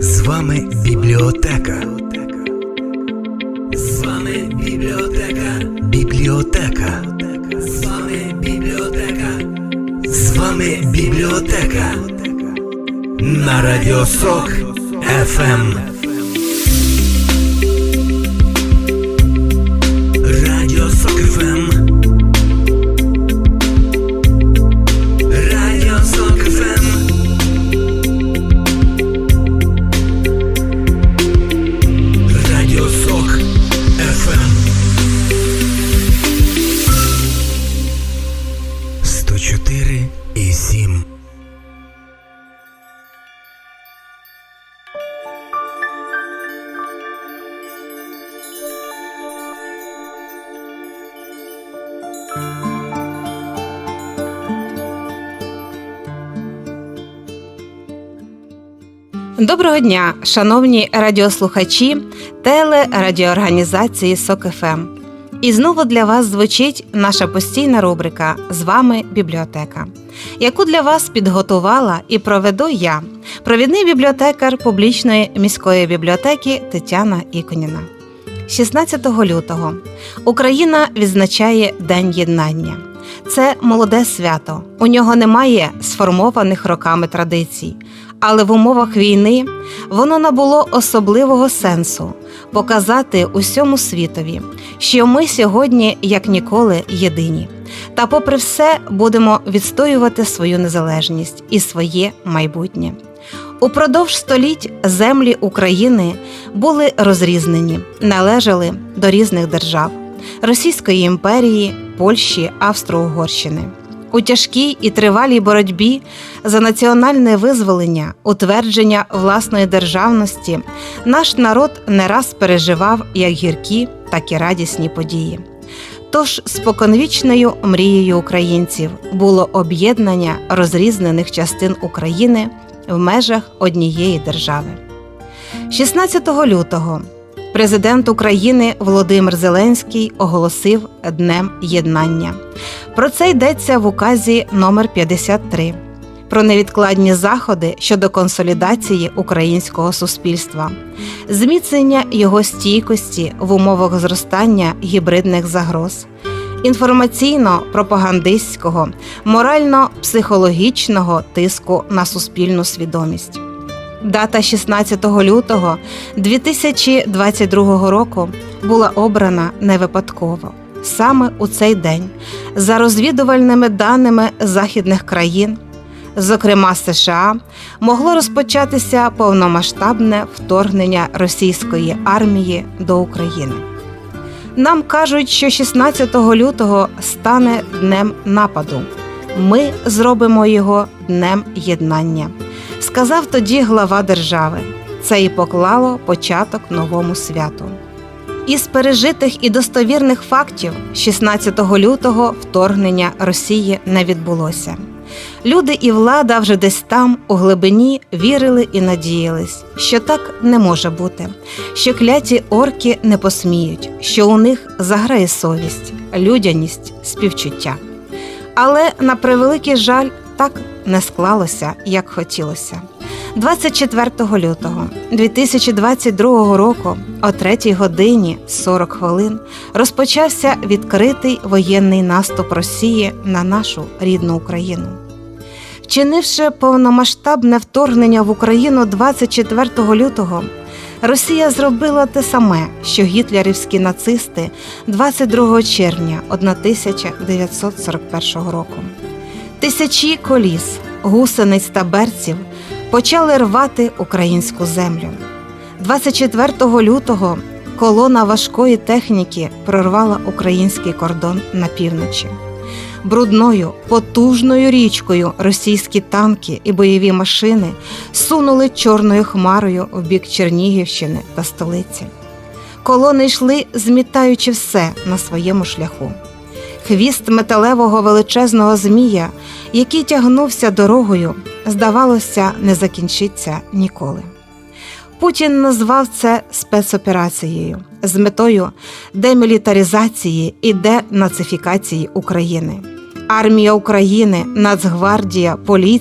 З вами бібліотека. З вами бібліотека. Бібліотека. З вами бібліотека. З вами бібліотека. На Радіо Сок ФМ. Радіо Сок ФМ. Доброго дня, шановні радіослухачі телерадіоорганізації СОК-ФМ. І знову для вас звучить наша постійна рубрика З вами бібліотека, яку для вас підготувала і проведу я, провідний бібліотекар публічної міської бібліотеки Тетяна Іконіна. 16 лютого Україна відзначає День єднання. Це молоде свято. У нього немає сформованих роками традицій, але в умовах війни воно набуло особливого сенсу показати усьому світові, що ми сьогодні, як ніколи, єдині. Та, попри все, будемо відстоювати свою незалежність і своє майбутнє. Упродовж століть землі України були розрізнені, належали до різних держав Російської імперії, Польщі, Австро-Угорщини. У тяжкій і тривалій боротьбі за національне визволення, утвердження власної державності, наш народ не раз переживав як гіркі, так і радісні події. Тож споконвічною мрією українців було об'єднання розрізнених частин України в межах однієї держави. 16 лютого президент України Володимир Зеленський оголосив Днем Єднання. Про це йдеться в указі номер 53 про невідкладні заходи щодо консолідації українського суспільства, зміцнення його стійкості в умовах зростання гібридних загроз, інформаційно-пропагандистського, морально-психологічного тиску на суспільну свідомість. Дата 16 лютого 2022 року була обрана не випадково. Саме у цей день, за розвідувальними даними західних країн, зокрема США, могло розпочатися повномасштабне вторгнення російської армії до України. Нам кажуть, що 16 лютого стане днем нападу. Ми зробимо його днем єднання, сказав тоді глава держави. Це і поклало початок новому святу. Із пережитих і достовірних фактів 16 лютого вторгнення Росії не відбулося. Люди і влада вже десь там, у глибині, вірили і надіялись, що так не може бути, що кляті орки не посміють, що у них заграє совість, людяність, співчуття. Але на превеликий жаль, так не склалося, як хотілося. 24 лютого 2022 року о 3 годині 40 хвилин розпочався відкритий воєнний наступ Росії на нашу рідну Україну. Вчинивши повномасштабне вторгнення в Україну 24 лютого, Росія зробила те саме, що гітлерівські нацисти 22 червня 1941 року. Тисячі коліс, гусениць та берців почали рвати українську землю. 24 лютого колона важкої техніки прорвала український кордон на півночі. Брудною, потужною річкою російські танки і бойові машини сунули чорною хмарою в бік Чернігівщини та столиці. Колони йшли, змітаючи все на своєму шляху. Хвіст металевого величезного змія, який тягнувся дорогою, здавалося, не закінчиться ніколи. Путін назвав це спецоперацією з метою демілітаризації і денацифікації України. Армія України, Нацгвардія, поліція.